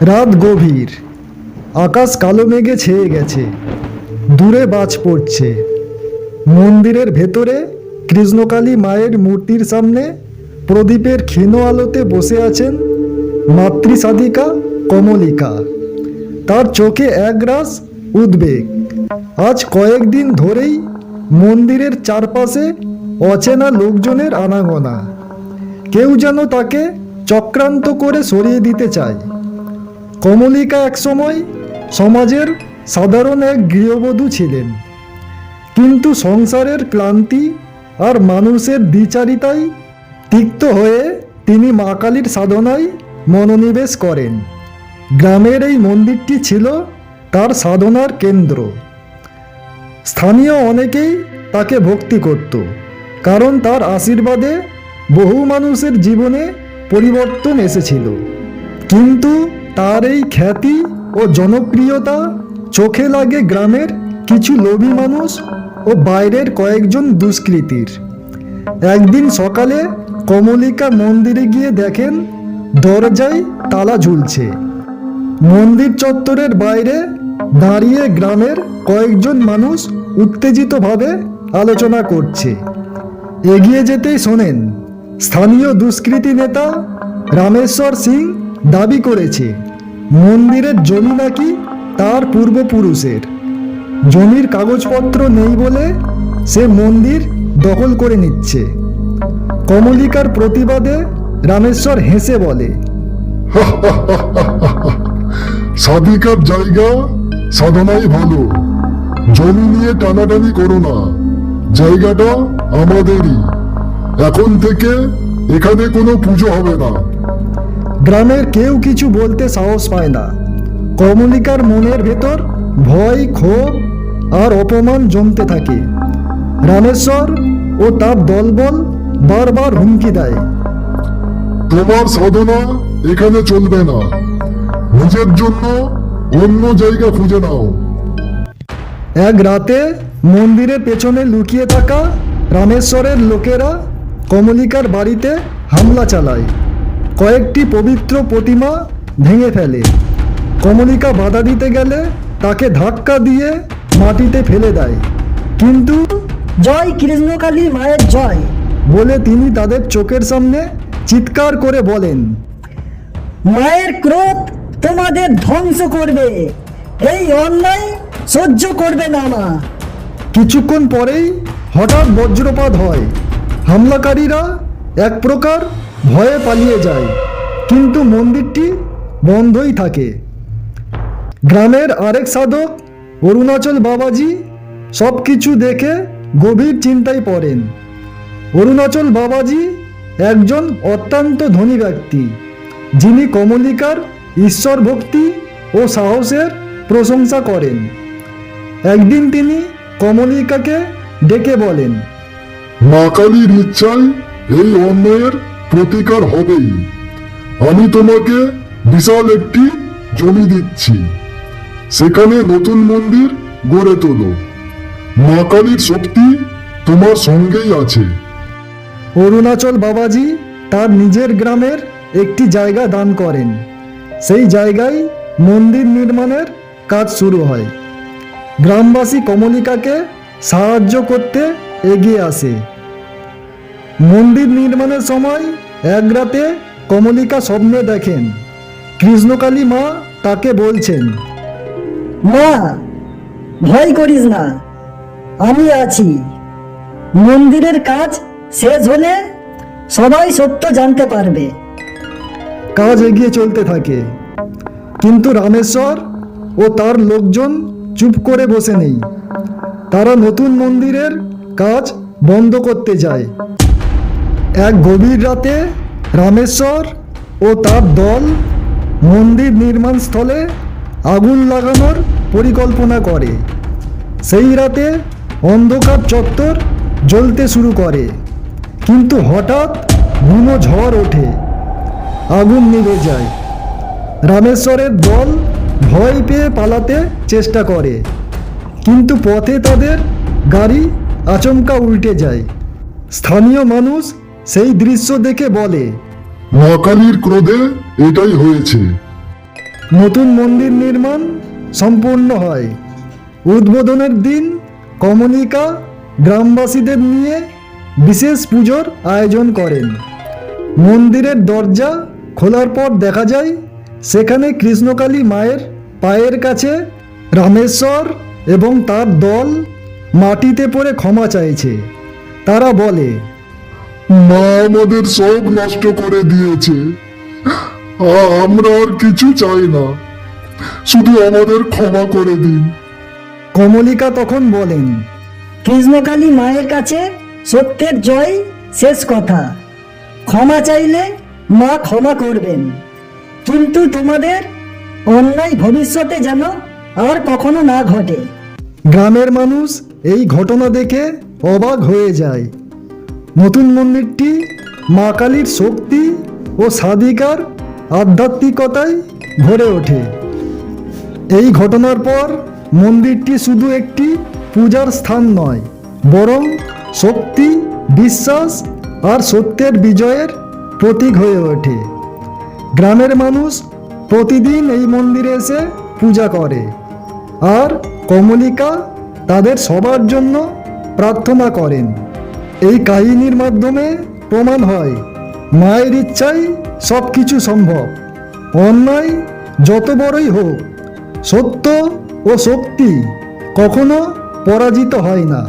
রাত গভীর। আকাশ কালো মেঘে ছেয়ে গেছে। দূরে বাজ পড়ছে। মন্দিরের ভেতরে কৃষ্ণকালী মায়ের মূর্তির সামনে প্রদীপের ক্ষীণ আলোতে বসে আছেন মাতৃসাধিকা কমলিকা। তার চোখে একরাশ উদ্বেগ। আজ কয়েকদিন ধরেই মন্দিরের চারপাশে অচেনা লোকজনের আনাগোনা। কেউ যেন তাকে চক্রান্ত করে সরিয়ে দিতে চায়। কমলিকা একসময় সমাজের সাধারণ এক গৃহবধূ ছিলেন। কিন্তু সংসারের ক্লান্তি আর মানুষের দ্বিচারিতায় তিক্ত হয়ে তিনি মা কালীর সাধনায় মনোনিবেশ করেন। গ্রামের এই মন্দিরটি ছিল তার সাধনার কেন্দ্র। স্থানীয় অনেকেই তাকে ভক্তি করত, কারণ তার আশীর্বাদে বহু মানুষের জীবনে পরিবর্তন এসেছিল। কিন্তু তার এই খ্যাতি ও জনপ্রিয়তা চোখে লাগে গ্রামের কিছু লোভী মানুষ ও বাইরের কয়েকজন দুষ্কৃতীর। একদিন সকালে কমলিকা মন্দিরে গিয়ে দেখেন দরজায় তালা ঝুলছে। মন্দির চত্বরের বাইরে দাঁড়িয়ে গ্রামের কয়েকজন মানুষ উত্তেজিতভাবে আলোচনা করছে। এগিয়ে যেতেই শোনেন, স্থানীয় দুষ্কৃতী নেতা রামেশ্বর সিং দাবি করেছে। মন্দিরের জমি নাকি তার পূর্বপুরুষের? জমির কাগজপত্র নেই বলে সে মন্দির দখল করে নিচ্ছে। কমলিকার প্রতিবাদে রামেশ্বর হেসে বলে সাধিকার জায়গা সাধনাই ভালো। জমি নিয়ে টানাটানি করো না। জায়গাটা আমাদেরই। এখন থেকে এখানে কোনো পুজো হবে না। গ্রামের কেউ কিছু বলতে সাহস পায় না। কমলিকার মনের ভেতর ভয় ক্ষোভ আর অপমান জমতে থাকে। রামেশ্বর ও তার দলবল বারবার হুমকি দেয়। তোমার সাধনা এখানে চলবে না। নিজের জন্য অন্য জায়গা খুঁজে নাও। এক রাতে মন্দিরের পেছনে লুকিয়ে থাকা রামেশ্বরের লোকেরা কমলিকার বাড়িতে হামলা চালায়। কয়েকটি পবিত্র প্রতিমা ভেঙে ফেলে। কমলিকা বাধা দিতে গেলে তাকে ধাক্কা দিয়ে মাটিতে ফেলে দেয়। কিন্তু জয় কৃষ্ণকালী মায়ের জয়। বলে তিনি তাদের চোখের সামনে চিৎকার করে বলেন মায়ের ক্রোধ তোমাদের ধ্বংস করবে। এই অন্যায় সহ্য করবে না মা। কিছুক্ষণ পরেই হঠাৎ বজ্রপাত হয়। হামলাকারীরা এক প্রকার ভয়ে পালিয়ে যায়। কিন্তু মন্দিরটি বন্ধই থাকে। গ্রামের আরেক সাধক, অরুণাচল বাবাজি সব কিছু দেখে গভীর চিন্তায় পড়েন। অরুণাচল বাবাজি একজন অত্যন্ত ধনী ব্যক্তি, যিনি কমলিকার ঈশ্বর ভক্তি ও সাহসের প্রশংসা করেন। একদিন তিনি কমলিকাকে ডেকে বলেন, মা কালীর ইচ্ছায় এই অন্যায়ের প্রতিকার হবেই। আমি তোমাকে বিশাল একটি জমি দিচ্ছি। সেখানে নতুন মন্দির গড়ে তোলো। মা কালীর শক্তি তোমার সঙ্গেই আছে। অরুণাচল বাবাজি তার নিজের গ্রামের একটি জায়গা দান করেন। সেই জায়গায় মন্দির নির্মাণের কাজ শুরু হয়। গ্রামবাসী কমলিকাকে সাহায্য করতে এগিয়ে আসে। মন্দির নির্মাণের সময় এক রাতে কমলিকা স্বপ্নে দেখেন। কৃষ্ণকালী মা তাকে বলছেন মা ভয় করিস না আমি আছি। মন্দিরের কাজ শেষ হলে সবাই সত্য জানতে পারবে। কাজ এগিয়ে চলতে থাকে। কিন্তু রামেশ্বর ও তার লোকজন চুপ করে বসে নেই। তারা নতুন মন্দিরের কাজ বন্ধ করতে যায়। এক গভীর রাতে রামেশ্বর ও তার দল মন্দির নির্মাণ স্থলে আগুন লাগানোর পরিকল্পনা করে। সেই রাতে অন্ধকার চত্বর জ্বলতে শুরু করে। কিন্তু হঠাৎ ঘন ঝড় ওঠে। আগুন নিভে যায়। রামেশ্বরের দল ভয় পেয়ে পালাতে চেষ্টা করে। কিন্তু পথে তাদের গাড়ি আচমকা উল্টে যায়। স্থানীয় মানুষ সেই দৃশ্য দেখে বলে মা কালীর ক্রোধে এটাই হয়েছে। নতুন মন্দির নির্মাণ সম্পূর্ণ হয়। উদ্বোধনের দিন কমলিকা গ্রামবাসীদের নিয়ে বিশেষ পুজোর আয়োজন করেন। মন্দিরের দরজা খোলার পর দেখা যায় সেখানে কৃষ্ণকালী মায়ের পায়ের কাছে রামেশ্বর এবং তার দল মাটিতে পড়ে ক্ষমা চাইছে। তারা বলে মা আমাদের সব নষ্ট করে দিয়েছে। আমরা আর কিছু চাই না। শুধু আমাদের ক্ষমা করে দিন। কমলিকা তখন বলেন কৃষ্ণকালী মায়ের কাছে সত্যের জয় শেষ কথা। ক্ষমা চাইলে মা ক্ষমা করবেন। কিন্তু তোমাদের অন্যায় ভবিষ্যতে যেন আর কখনো না ঘটে। গ্রামের মানুষ এই ঘটনা দেখে অবাক হয়ে যায়। নতুন মন্দিরটি মা কালীর শক্তি ও সাধিকার আধ্যাত্মিকতায় ভরে ওঠে। এই ঘটনার পর মন্দিরটি শুধু একটি পূজার স্থান নয়, বরং শক্তি, বিশ্বাস আর সত্যের বিজয়ের প্রতীক হয়ে ওঠে। গ্রামের মানুষ প্রতিদিন এই মন্দিরে এসে পূজা করে আর কমলিকা তাদের সবার জন্য প্রার্থনা করেন। এই কাহিনীর মাধ্যমে প্রমাণ হয়, মায়ের ইচ্ছাই সব কিছু সম্ভব। অন্যায় যত বড়ই হোক, সত্য ও শক্তি কখনো পরাজিত হয় না।